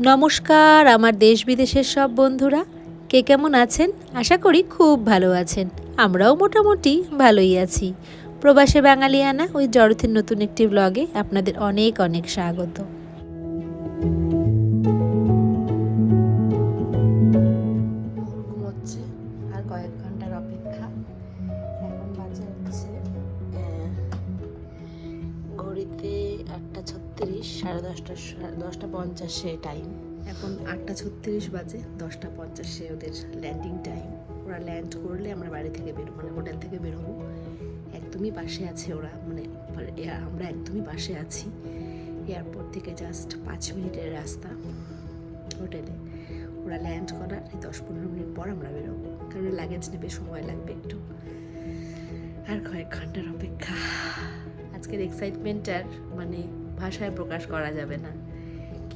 নমস্কার, আমার দেশ বিদেশের সব বন্ধুরা। কে কেমন আছেন? আশা করি খুব ভালো আছেন। আমরাও মোটামুটি ভালোই আছি। প্রবাসে বাঙালিয়ানা, ওই জড়থের নতুন একটি ব্লগে আপনাদের অনেক অনেক স্বাগত। পঞ্চাশে টাইম এখন আটটা ছত্রিশ বাজে, দশটা পঞ্চাশে ওদের ল্যান্ডিং টাইম ওরা ল্যান্ড করলে আমরা বাড়ি থেকে বেরো মানে হোটেল থেকে বেরোবো একদমই পাশে আছে ওরা মানে আমরা একদমই পাশে আছি। এয়ারপোর্ট থেকে জাস্ট পাঁচ মিনিটের রাস্তা হোটেলে ওরা ল্যান্ড করার দশ পনেরো মিনিট পর আমরা বেরোবো কারণ লাগেজ নেবে সময় লাগবে একটু। আর কয়েক ঘণ্টার অপেক্ষা। আজকের এক্সাইটমেন্টটার মানে ভাষায় প্রকাশ করা যাবে না।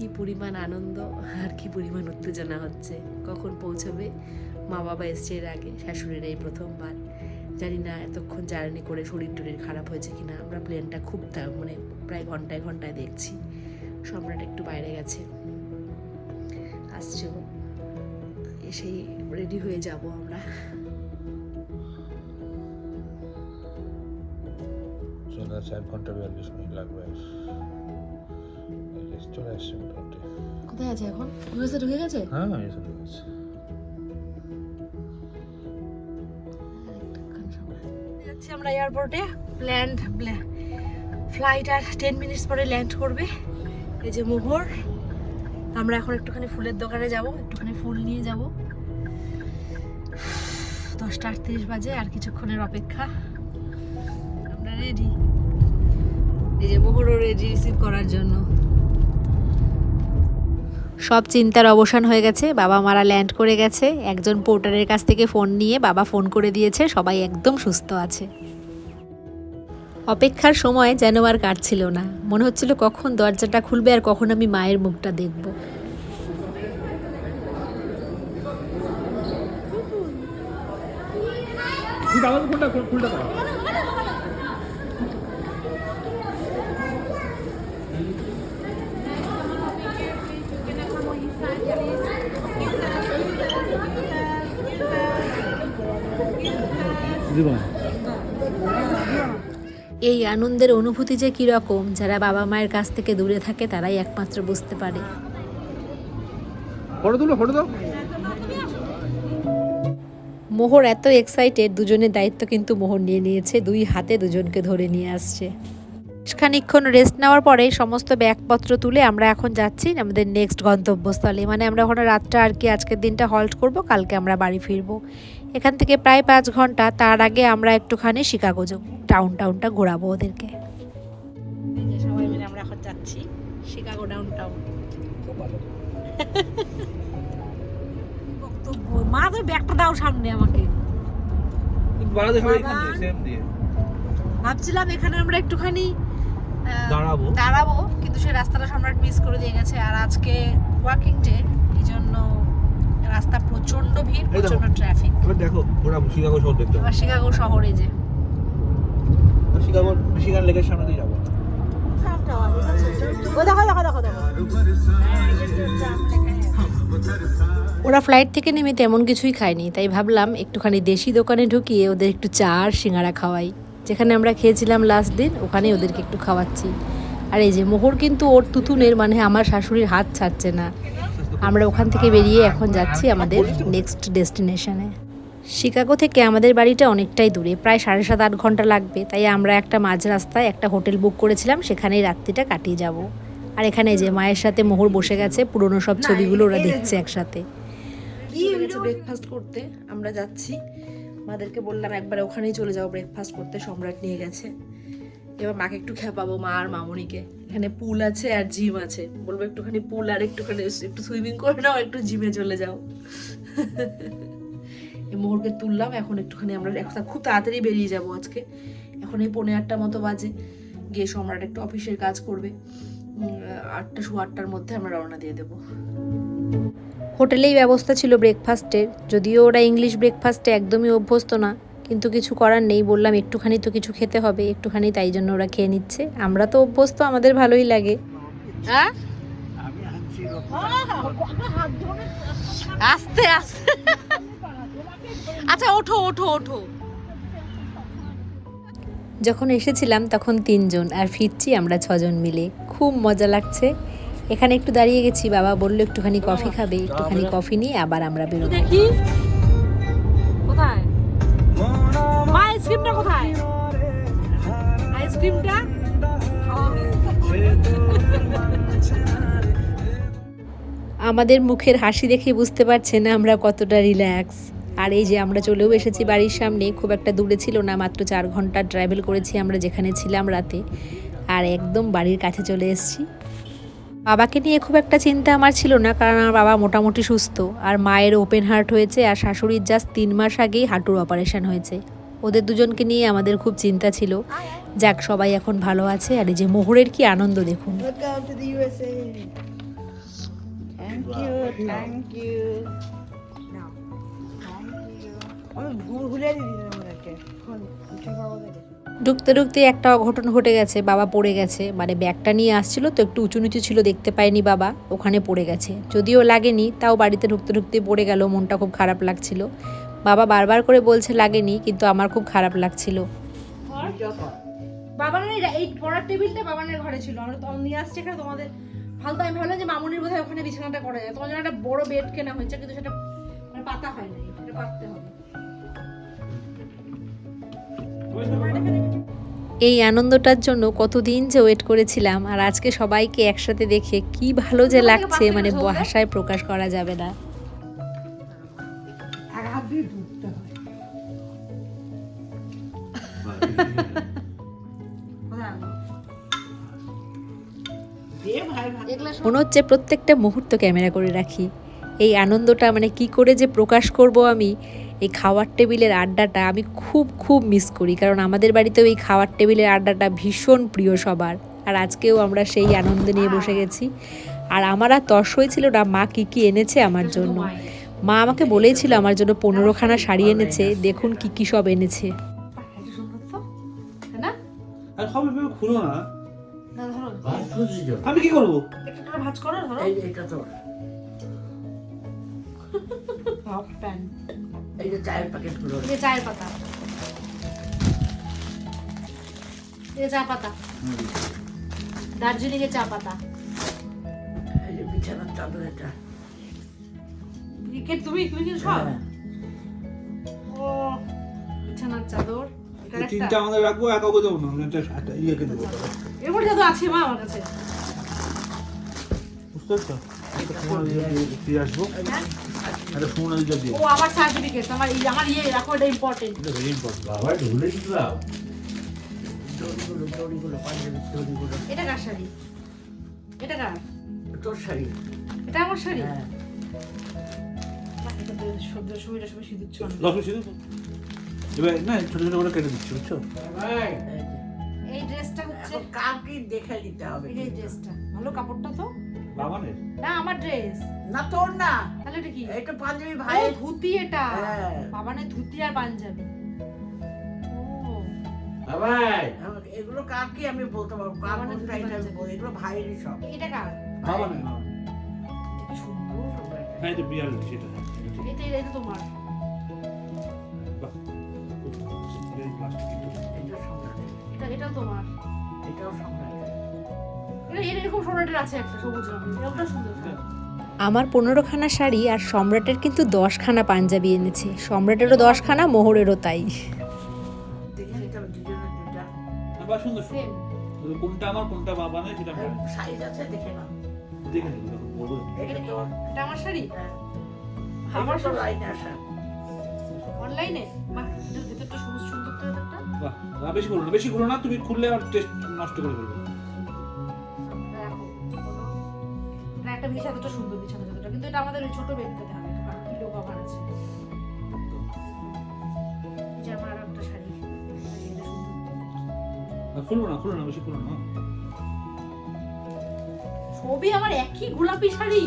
কি পরিমাণ আনন্দ আর কি পরিমাণ উত্তেজনা হচ্ছে? কখন পৌঁছবে? মা বাবা এসছে এর আগে, শাশুড়ির এই প্রথমবার। জানি না এতক্ষণ জার্নি করে শরীর টরীর খারাপ হয়েছে কিনা, আমরা প্লেনটা খুব মানে প্রায় ঘন্টায় ঘন্টায় দেখছি। সম্রাট একটু বাইরে গেছে। আসছে। এসেই রেডি হয়ে যাব আমরা। এক ঘণ্টা বিয়াল্লিশ মিনিট লাগবে। চলে আসছে মোটামুটি কোথায় আছে এখন? ইউএসএ ঢুকে গেছে? হ্যাঁ এসে চলে আসছে যাচ্ছি আমরা এয়ারপোর্টে ল্যান্ড ফ্লাইট আর টেন মিনিটস পরে ল্যান্ড করবে। এই যে মোহর। আমরা এখন একটুখানি ফুলের দোকানে যাব একটুখানি ফুল নিয়ে যাব। দশটা আটত্রিশ বাজে আর কিছুক্ষণের অপেক্ষা। আমরা রেডি এই যে মোহরও রেডি রিসিভ করার জন্য। সব চিন্তার অবসান হয়ে গেছে। বাবা মারা ল্যান্ড করে গেছে। একজন পোর্টারের কাছ থেকে ফোন নিয়ে বাবা ফোন করে দিয়েছে, সবাই একদম সুস্থ আছে। অপেক্ষার সময় যেন আর কাটছিল না। মনে হচ্ছিল কখন দরজাটা খুলবে আর কখন আমি মায়ের মুখটা দেখব। এই আনন্দের অনুভূতি যে কীরকম যারা বাবা মায়ের কাছ থেকে দূরে থাকে তারাই একমাত্র বুঝতে পারে। মোহর এত এক্সাইটেড দুজনের দায়িত্ব কিন্তু মোহর নিয়ে নিয়েছে। দুই হাতে দুজনকে ধরে নিয়ে আসছে। বেশ খানিকক্ষণ রেস্ট নেওয়ার পরে সমস্ত ব্যাগপত্র তুলে আমরা এখন যাচ্ছি আমাদের নেক্সট গন্তব্যস্থলে। মানে আমরা ওখানে রাতটা আর কি আজকের দিনটা হল্ট করব কালকে আমরা বাড়ি ফিরবো। এখান থেকে প্রায় পাঁচ ঘণ্টা তার আগে আমরা একটুখানি শিকাগো যাব টাউন টাউনটা ঘোরাবো ওদেরকে। সবাই মিলে আমরা এখন যাচ্ছি শিকাগো ডাউন টাউন বক্তব্য মা তো ব্যাগটা দাও সামনে আমাকে। ভাবছিলাম এখানে আমরা একটুখানি দাঁড়াবো। দাঁড়াবো কিন্তু সেই রাস্তাটা সম্রাট মিস করে দিয়ে গেছে আর আজকে ওয়াকিং ডে এই জন্য রাস্তা প্রচণ্ড ভিড় প্রচণ্ড ট্রাফিক এবার দেখো ওরা শিকাগো শহর দেখতে এবার শিকাগো শহরে যে। শিকাগো মিশিগান লেকের সামনে দিয়ে যাব। ওরা ফ্লাইট থেকে নেমে তেমন কিছুই খায়নি তাই ভাবলাম একটুখানি দেশি দোকানে ঢুকিয়ে ওদের একটু চা আর সিঙ্গারা খাওয়াই। যেখানে আমরা খেয়েছিলাম লাস্ট দিন ওখানে ওদেরকে একটু খাওয়াচ্ছি। আর এই যে মোহর কিন্তু ওর তুতুনের মানে আমার শাশুড়ির হাত ছাড়ছে না। আমরা ওখান থেকে বেরিয়ে এখন যাচ্ছি আমাদের নেক্সট ডেস্টিনেশনে শিকাগো থেকে আমাদের বাড়িটা অনেকটাই দূরে প্রায় সাড়ে সাত আট ঘণ্টা লাগবে। তাই আমরা একটা মাঝ রাস্তায় একটা হোটেল বুক করেছিলাম সেখানেই রাত্রিটা কাটিয়ে যাব। আর এখানে যে মায়ের সাথে মোহর বসে গেছে পুরনো সব ছবিগুলো ওরা দেখছে একসাথে। ব্রেকফাস্ট করতে আমরা যাচ্ছি। মাদেরকে বললাম একবার ওখানেই চলে যাও ব্রেকফাস্ট করতে সম্রাট নিয়ে গেছে। এবার মাকে একটু খেপাবো মা আর মামনিকে। এখানে পুল আছে আর জিম আছে। বলব একটুখানি পুল আর একটুখানি একটু সুইমিং করে নাও, একটু জিমে চলে যাও। মোহরকে তুললাম, এখন একটুখানি আমরা এখন খুব তাড়াতাড়ি বেরিয়ে যাব আজকে। এখন এই পৌনে আটটা মতো বাজে। গিয়ে সম্রাট একটু অফিসের কাজ করবে। আটটা শু আটটার মধ্যে আমরা রওনা দিয়ে দেবো। হোটেলেই ব্যবস্থা ছিল ব্রেকফাস্টের যদিও ওরা ইংলিশ ব্রেকফাস্টে একদমই অভ্যস্ত না। কিন্তু কিছু করার নেই বললাম একটুখানি তো কিছু খেতে হবে একটুখানি তাই জন্য ওরা খেয়ে নিচ্ছে। আমরা তো অভ্যস্ত আমাদের ভালোই লাগে। হ্যাঁ? আস্তে আস্তে। আচ্ছা ওঠো ওঠো ওঠো। যখন এসেছিলাম তখন তিনজন আর ফিরছি আমরা ছজন মিলে। খুব মজা লাগছে। এখানে একটু দাঁড়িয়ে গেছি বাবা বলল একটুখানি কফি খাবে একটুখানি কফি নিয়ে আবার আমরা বেরোবো। দেখি। আমাদের মুখের হাসি দেখে বুঝতে পারছেন আমরা কতটা রিল্যাক্স আর এই যে আমরা চলেও এসেছি বাড়ির সামনে, খুব একটা দূরে ছিল না, মাত্র চার ঘণ্টা ট্রাভেল করেছি আমরা যেখানে ছিলাম রাতে। আর একদম বাড়ির কাছে চলে এসেছি। বাবাকে নিয়ে খুব একটা চিন্তা আমার ছিল না, কারণ আমার বাবা মোটামুটি সুস্থ। আর মায়ের ওপেন হার্ট হয়েছে, আর শাশুড়ির জাস্ট তিন মাস আগেই হাঁটুর অপারেশন হয়েছে। ওদের দুজনকে নিয়ে আমাদের খুব চিন্তা ছিল। যাক, সবাই এখন ভালো আছে আর এই যে মোহরের কি আনন্দ দেখুন। ঢুকতে ঢুকতে একটা অঘটন ঘটে গেছে, বাবা পড়ে গেছে। মানে ব্যাগটা নিয়ে আসছিল তো একটু উঁচু নিচু ছিল, দেখতে পায়নি বাবা, ওখানে পড়ে গেছে। যদিও লাগেনি, তাও বাড়িতে ঢুকতে ঢুকতে পড়ে গেল, মনটা খুব খারাপ লাগছিল। বাবা বারবার করে বলছে লাগেনি কিন্তু আমার খুব খারাপ লাগছিল। বাবানের এই- এই পড়ার টেবিলটা বাবানের ঘরে ছিল। আমরা নিয়ে আসছি এখানে তোমাদের ফালতু আমি ভাবলাম যে মামুনির বোধহয় ওখানে বিছানাটা করা যায়। তোমার জন্য একটা বড় বেড কেনা হয়েছে কিন্তু সেটা মানে পাতা হয় না এটা পাততে হবে। এই আনন্দটার জন্য কতদিন যে ওয়েট করেছিলাম আর আজকে সবাইকে একসাথে দেখে কি ভালো যে লাগছে মানে ভাষায় প্রকাশ করা যাবে না। মনে হচ্ছে প্রত্যেকটা মুহূর্ত ক্যামেরা করে রাখি। এই আনন্দটা মানে কি করে যে প্রকাশ করব আমি এই খাওয়ার টেবিলের আড্ডাটা আমি খুব খুব মিস করি। কারণ আমাদের বাড়িতেও এই খাওয়ার টেবিলের আড্ডাটা ভীষণ প্রিয় সবার। আর আজকেও আমরা সেই আনন্দ নিয়ে বসে গেছি। আর আমার আর তর্স হয়েছিল না মা কী কী এনেছে আমার জন্য। মা আমাকে বলেইছিল আমার জন্য পনেরোখানা শাড়ি এনেছে দেখুন কি কি সব এনেছে। তাই না। আমি কি করব? একটা করে ভাঁজ করো ধরো। এটা তো হাফ প্যান্ট এই যে চায়ের প্যাকেটগুলো এই চায়ের পাতা। এই চা পাতা। দার্জিলিং এর চা পাতা। এই যে বিছানার চাদর এটা। ক্রিকেট তুমি তুমি কি সব? ও বিছানার চাদর। তিনটা আমাদের রাখব একা করে দেবো না একটা ইয়েকে দেবো। এর মধ্যে তো আছে মা আমার কাছে। বুঝতে পারছ? দিয়ে আসব। হ্যাঁ? একটা সোনার দিয়ে দিয়ে ও আমার সার্টিফিকেট আমার আমার ইয়ে রাখো এটা ইম্পর্টেন্ট এটা ভেরি ইম্পর্টেন্ট বাবা ঢুলে দিলাম দড়িগুলো দড়িগুলো পাঞ্জাবির দড়িগুলো এটা কার শাড়ি? এটা কার? তোর শাড়ি। এটা আমার শাড়ি? হ্যাঁ। এটা তো সদ্য সময়টা সবাই সিঁদুর। দশ শুধু এবার না ছোট ছোট করে কেটে দিচ্ছি বুঝছ? এই ড্রেসটা হচ্ছে এখন কার কি দেখে নিতে হবে এই ড্রেসটা। ভালো কাপড়টা তো? বাবানের না আমার ড্রেস। না তোর না। তাহলে এটা কি? এটা পাঞ্জাবি ভাই ধুতি এটা। হ্যাঁ। বাবানে ধুতি আর পাঞ্জাবি। ভাই এগুলো কার কি আমি বলতে পারব? এটা। বল- এগুলো ভাইয়েরই সব। এটা কার? বাবানের না এটা সুন্দর? হ্যাঁ বিয়ার সেটা। এটা এটা তোমার। এটা সম্রাট এটা এটাও তোমার এটাও সম্রাট এটা এটা এরকম সোনাটের আছে একটা সবুজ রঙের এটাও সুন্দর আমার পনেরোখানা শাড়ি আর সম্রাটের কিন্তু দশখানা পাঞ্জাবি এনেছে সম্রাটেরও দশখানা মোহরেরও তাই। কোনটা আমার কোনটা বাবানের সেটা সাইজ আছে দেখে না দেখে নেব যখন বলব এটা আমার শাড়ি হ্যাঁ। আমার আমার আসা অনলাইনে বাহ ভেতরটা সবুজ বাহ না, বেশি করো না বেশি করো না তুমি খুললে আর টেস্ট নষ্ট করে ফেলবে। একটা বিছানা তো সুন্দর বিছানা যতটা কিন্তু এটা আমাদের ওই ছোট হবে কভার আছে। একটা শাড়ি না, খুলবো না বেশি না সবই আমার একই গোলাপি শাড়ি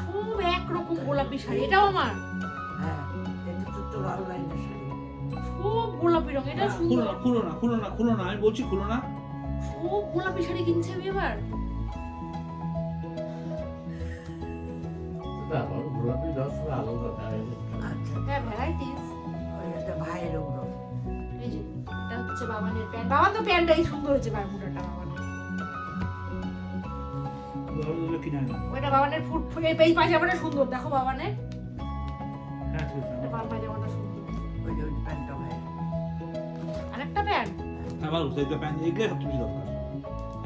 সব একরকম গোলাপি শাড়ি এটাও আমার। হ্যাঁ এটা তো শাড়ি। সব গোলাপি রং এটা খুলো সুন্দর না খুলো না খুলো না খুলো না আমি বলছি খুলো না। সব গোলাপি শাড়ি কিনছে আমি এবার। গোলাপি রস আলাদা আচ্ছা। হ্যাঁ ভ্যারাইটিস ওই একটা ভাইয়ের ওগুলো এই যে এটা হচ্ছে বাবানের প্যান্ট। বাবা তো প্যান্টটাই সুন্দর বারমুডাটা বাবানের আনো ওইটা বাবানের ফুট এই পেজ পাজামাটা সুন্দর। দেখো বাবানের। ভালো সাইজের প্যান্ট এগুলো সব কিছু দরকার।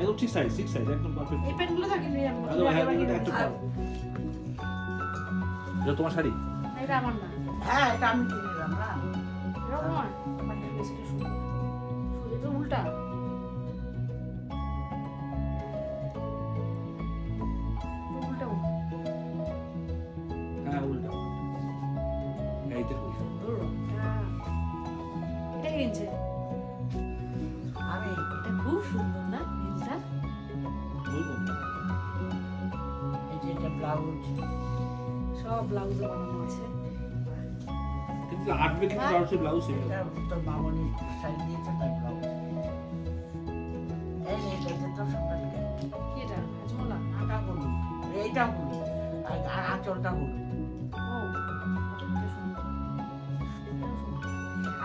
একদম ঠিক সাইজ ঠিক সাইজ একদম পারফেক্ট এই প্যান্টগুলো থাকে নিয়ে যাব হ্যাঁ এটা একটা ভালো এটা তোমার শাড়ি? এটা আমার না। হ্যাঁ এটা আমি কিনে নিলাম না? এরকম আমার সুন্দর এটা উল্টা। কিন্তু আটবে কিন্তু ব্লাউজ ব্লাউজ এটা তোর মামনি শাড়ি দিয়েছে তার ব্লাউজ এই তোর কি এটা হাজমোলা আটা এইটা আর আঁচলটা।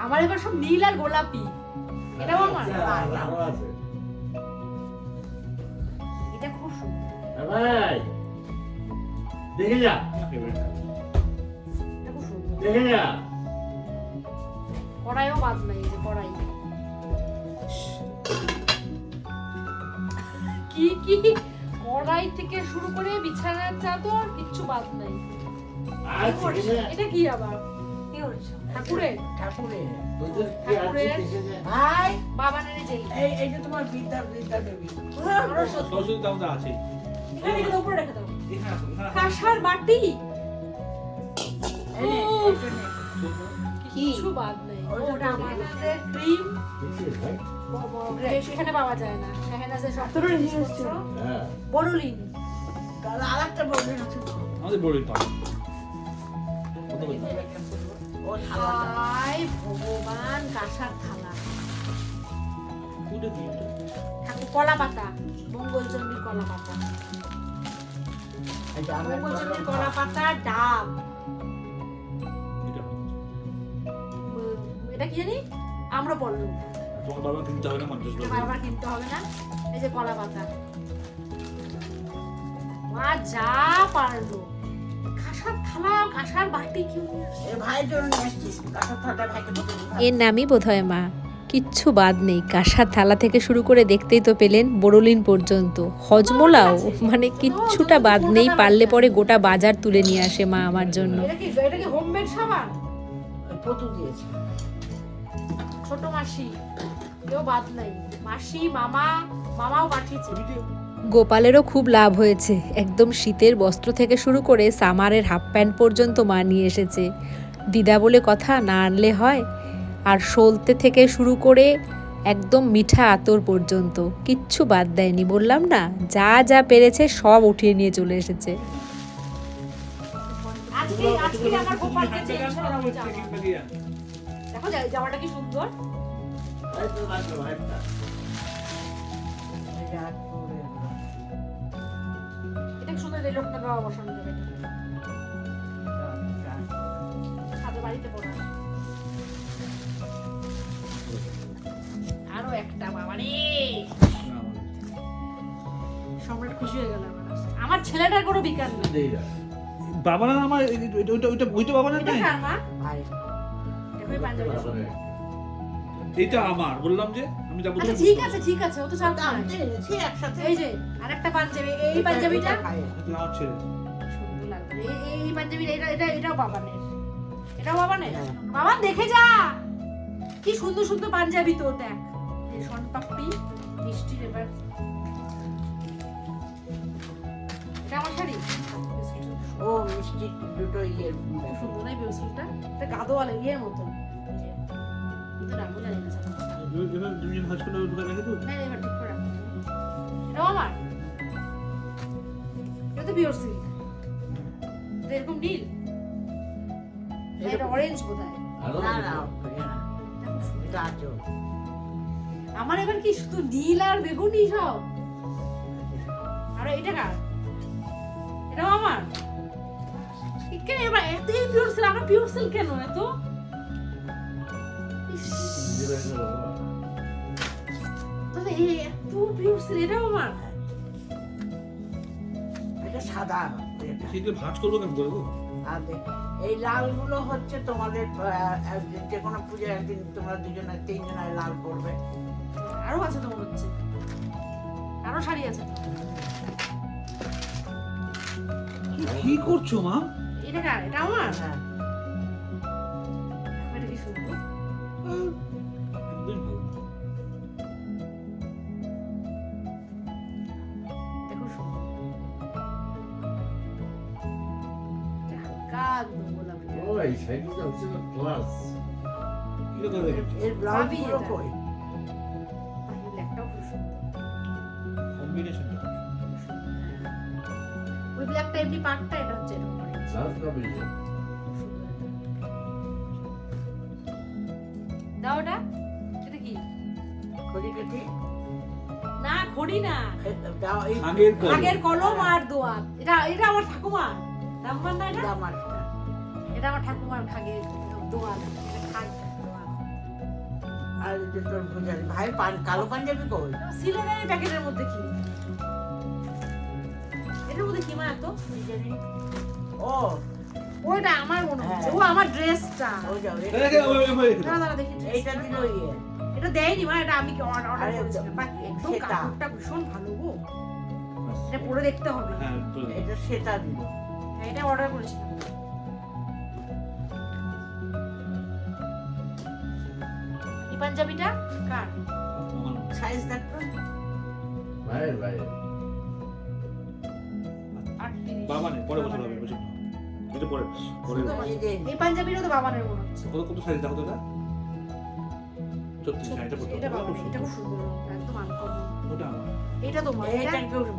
আমার এবার সব নীল আর গোলাপি। এটাও আমার? আরও আছে। এটা খুব সুন্দর। ভাই দেখে যা। এটা খুব সুন্দর। দেখে যা। কড়াইও বাদ নাই যে কড়াই কি কি? কড়াই থেকে শুরু করে বিছানার চাদর কিচ্ছু বাদ নাই? এটা কি আবার? ঠাকুরের? ঠাকুরের। ঠাকুরের? ভাই এই এই যে তোমার বিদ্যা বিদ্যা দেবী। সরস্বতী দাম আছে। এখানে রেখে দাও উপরে রেখে দাও। এখানে আসো, এখানে আসো। কাঁসার বাটি। কিছু বাদ ওটা আমার কাছে ক্রিম সেখানে পাওয়া যায় না। শাহেনাজের সব তোরা নিয়ে এসছো? হ্যাঁ। বড়লিন তাহলে আর একটা আমাদের পাবে ভগবান কাঁসার থালা। কলা পাতা। মঙ্গলচন্ডীর কলা পাতা। মঙ্গলচন্ডীর কলা পাতা ডাব। এটা কি জানি? আমরা পড়ল তোমার বাবা কিনতে হবে না পঞ্চাশ বারবার কিনতে হবে না? এই যে কলা পাতা। মা যা পারল কাঁসার থালা কাঁসার বাটি কেউ নিয়ে আসে? এ ভাইয়ের জন্য নিয়ে আসছিস। কাঁঠার থালাটা ভাইকে দিতে দিতে হবে। এর নামই বোধহয় মা। কিচ্ছু বাদ নেই। কাঁসার থালা থেকে শুরু করে দেখতেই তো পেলেন বড়লিন পর্যন্ত। হজমোলাও মানে কিচ্ছুটা বাদ নেই। পারলে পরে গোটা বাজার তুলে নিয়ে আসে মা আমার জন্য। এটা কি এটা কি হোমমেড সাবান? দিয়েছে। ছোট মাসি কেউ বাদ নাই। মাসি মামা মামাও পাঠিয়েছে। গোপালেরও খুব লাভ হয়েছে। একদম শীতের বস্ত্র থেকে শুরু করে সামারের হাফ প্যান্ট পর্যন্ত মা নিয়ে এসেছে। দিদা বলে কথা না আনলে হয়? আর সলতে থেকে শুরু করে একদম মিঠা আতর পর্যন্ত। কিচ্ছু বাদ দেয়নি বললাম না যা যা পেরেছে সব উঠিয়ে নিয়ে চলে এসেছে। আজকে আজকে আমার গোপালকে চেঞ্জ করা দেখো জামাটা কি সুন্দর। এটা সুন্দর এই লোকটা গাওয়া বসানো যাবে? বাড়িতে পড়া। আরও একটা বাবা রে। না, সম্রাট খুশি হয়ে গেল আমার ছেলেটার কোনো বিকার নেই। না। বাবা না আমার ওইটা ওইটা ওইটা বাবা না এটা নাই? আমার বললাম যে আমি যাব আচ্ছা ঠিক আছে ঠিক আছে ও তো সব আমি তো এনেছি একসাথে। এই যে আরেকটা পাঞ্জাবি এই- পাঞ্জাবিটা? এটা। আমার ছেলে। সুন্দর লাগবে এই পাঞ্জাবিটা এটা এটা এটাও বাবানের। এটাও বাবানের? হ্যাঁ। বাবান দেখে যা! কি সুন্দর সুন্দর পাঞ্জাবি তো দেখ। এই শন পাপ্পি মিষ্টির এবার এটা আমার শাড়ি? ও মিষ্টি দুটো ইয়ে সুন্দর না এই পেন্সিলটা। এটা গাদোয়ালা ইয়ের মতন। এই যে জানি না চাপা। এবার তুমি যখন হাসপাতালে ঢুকে রেখে তো না, এবার ঠিক করে রাখো। এটাও আমার। এটা তো পিওর সিল্ক এরকম নীল। এটা অরেঞ্জ বোধ না না এটা আঁচল। আমার এবার কি শুধু নীল আর বেগুনি সব? আর এটা কার? এটাও আমার। কেন এবার এত পিওর সিল্ক আমরা পিওর সিল্ক কেন এত? এত পিওর সিল্ক আমার। এটা সাদা সেগুলো ভাঁজ করব কেন করব এই লালগুলো হচ্ছে তোমাদের আহ, যে কোনো পুজো একদিন তোমরা দুজনে তিনজনে লাল করবে। আরও আছে তো মনে হচ্ছে। আরও শাড়ি আছে। কি করছ মা? এটা কার? এটা আমার? হ্যাঁ। একদম গোলাপি শাড়িটা হচ্ছে ক্লাস এর ব্লাউজগুলো। কই। ওই ব্ল্যাকটা এমনি পাটটা এটা হচ্ছে এরকম দাও ওটা। এটা কি? খড়ি না ঘড়ি না। দাও এই আগের কলম। আর দোয়াত এটা এটা আমার ঠাকুমা রামমান না এটা? এটা আমার ঠাকুমার খাগ আর তোর পূজারি ভাই পান কালো পাঞ্জাবি কই? সিলিন্ডারের প্যাকেটের মধ্যে কি? এটার মধ্যে কি মা এত? ও। ওইটা আমার মনে হচ্ছে। ও হ্যাঁ। আমার ড্রেসটা। ওই যাও দাঁড়া দেখি এইটা দিল ইয়ে এটা দেয়নি মা এটা আমি অর্ডার করেছিলাম একদম কাপড়টা ভীষণ ভালো গো। এটা পরে দেখতে হবে। হ্যাঁ এটা সেটা দিল। হ্যাঁ, এটা অর্ডার করেছিলাম। পাঞ্জাবিটা? কার? সাইজ দেখো বাইরে বাইরে আটত্রিশ। বাবা নেই পরে বছর হবে বছর এটা পরে পরে এই পাঞ্জাবিটা তো বাবানের মনে হচ্ছে কত কত সাইজ দেখো তো এটা।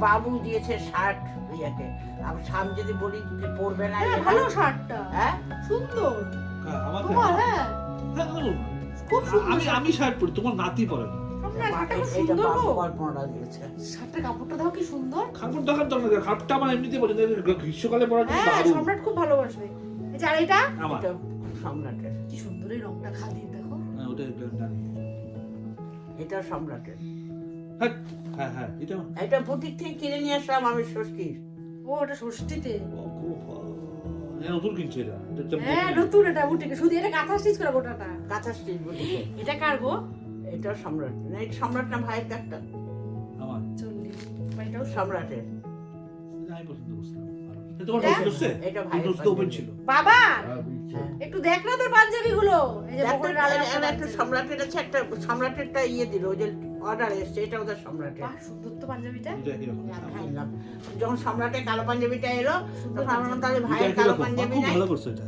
বাবা দিয়েছে শার্ট ইয়াকে। আর সাম যদি বলি যে পরবে না হ্যাঁ ভালো শার্টটা। হ্যাঁ? সুন্দর। হ্যাঁ, খুব সুন্দর আমি আমি শার্ট পরি তোমার নাতি পরে না। কাপড়টা দেখো কি সুন্দর। খাবার দেখার দরকার নেই খাপটা আমার এমনিতে পছন্দ গ্রীষ্মকালে পরার জন্য হ্যাঁ সম্রাট খুব ভালোবাসবে। এই যে আর এটা? আমার। সম্রাটের। কি সুন্দর এই রংটা খাদির দেখো। হ্যাঁ ওটা এটা এটা সম্রাটের। হ্যাঁ হ্যাঁ হ্যাঁ এটা। এটা বুটিক থেকে কিনে নিয়ে আসলাম আমি ষষ্ঠীর। ও ওটা ষষ্ঠীতে? নতুন কিনছে এটা। হ্যাঁ নতুন। এটা বুটিকে। শুধু এটা কাঁথা স্টিচ করা গোটাটা কাঁথা স্টিচ বুটিকে। এটা কার গো? এটা সম্রাট। না এটা সম্রাট না ভাইয়ের একটা আমার। চল্লিশ এটাও সম্রাটের। এটা আমি পছন্দ করছিলাম। ভালো। এটা তোমার এটা? পছন্দ হচ্ছে? এটা ভাইয়ের দুটো ওপেন ছিল। বাবা! বুঝছে হ্যাঁ। একটু দেখ না তোর পাঞ্জাবি গুলো একটা- একটা সম্রাটের একটা ইয়ে দিল ওই যে অর্ডার এসছে এটা ওদের সম্রাটের। সুন্দর তো পাঞ্জাবিটা। আনলাম। যখন সম্রাটের কালো পাঞ্জাবিটা এলো তখন আমরা তাহলে ভাইয়ের কালো পাঞ্জাবি নাই। ভালো করছ এটা।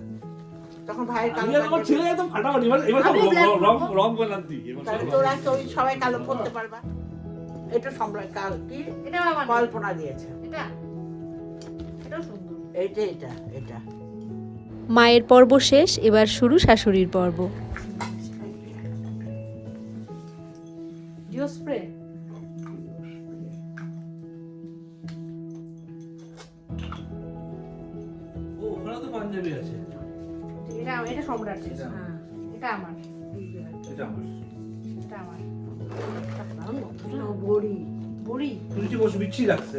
তখন ভাইয়ের কালো আমার ছেলে একদম ফাটাফাটি এবার এবার আমি সব black রং- রং করব। রং বানাতি এবার সব তাহলে তোরা তো ওই সবাই কালো পড়তে পারবা। এটা সম্রাট কাল কি? এটা কল্পনা দিয়েছে। এটা। এটাও সুন্দর। এইটা এটা এটা মায়ের পর্ব শেষ এবার শুরু শাশুড়ির পর্ব। জিও স্প্রে ও ওখানে তো পাঞ্জাবি আছে। এটা এটা সম্রাট। হ্যাঁ এটা আমার। এটা আমার। এটা আমার। বড়ি। বড়ি? বসে বিচ্ছি লাগছে?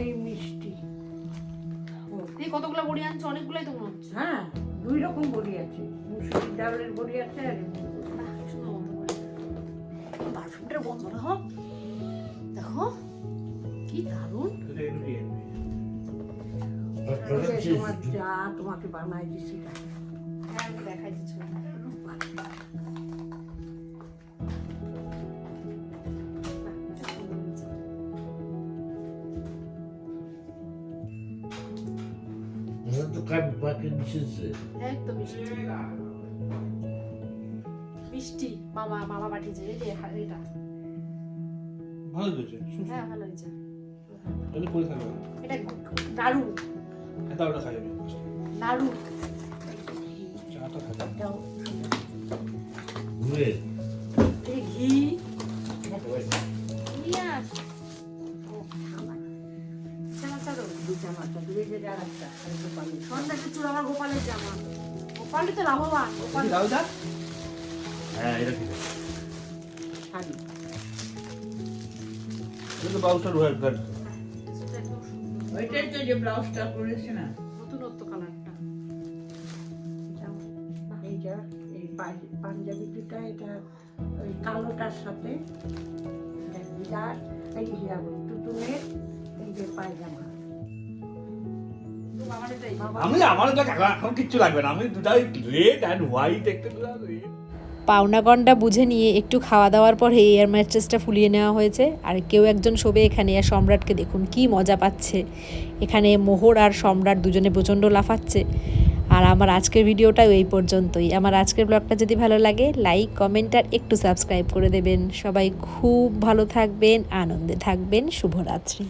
এই মিষ্টি। এই কতগুলো বড়ি আনছো? অনেকগুলোই তো মনে হচ্ছে। হ্যাঁ দুই রকম বড়ি আছে। মুসুরির ডালের বড়ি আছে আর পারফিউমটার গন্ধটা হোক দেখো, কি দারুণ। যে তোমাকে বানাই দিছি। হ্যাঁ দেখাই দিচ্ছি কাবি পাকে দিছে একদম মিষ্টি, মামা মামা পাঠিয়েছে যে, এটা। ভালো হয়েছে। হ্যাঁ ভালো হয়েছে। এটা পরে থাকবে এটা নাড়ু। এটা ওটা খাই আমি নাড়ু। চাটা খাই এটাও। ঘুরে। ঘি ইয়াস গোপালের জামা। গোপালই তো লাভবান গোপাল। দাও। হ্যাঁ এটা ঠিক আছে। এটা তো বাউসার হয়ে গেল ওইটাই তো যে ব্লাউজটা করেছে না। নতুনত্ব কালারটা। এই যে এই পাঞ্জ- পাঞ্জাবি দুটা এটা ওই কালোটার সাথে। বিরাট। এই আবার টুটুনের এই যে পায়জামা। আমি আমার কাকা এখন কিচ্ছু লাগবে না। আমি দুটাই রেড অ্যান্ড হোয়াইট একটা দুটা red। পাওনা গন্ডা বুঝে নিয়ে একটু খাওয়া দাওয়ার পরে এয়ার ম্যাট্রেসটা ফুলিয়ে নেওয়া হয়েছে। আর কেউ একজন শোবে এখানে আর সম্রাটকে দেখুন, কি মজা পাচ্ছে। এখানে মোহর আর সম্রাট দুজনে প্রচণ্ড লাফাচ্ছে। আর আমার আজকের ভিডিওটাও এই পর্যন্তই। আমার আজকের ব্লগটা যদি ভালো লাগে লাইক কমেন্ট আর একটু সাবস্ক্রাইব করে দেবেন। সবাই খুব ভালো থাকবেন, আনন্দে থাকবেন। শুভরাত্রি।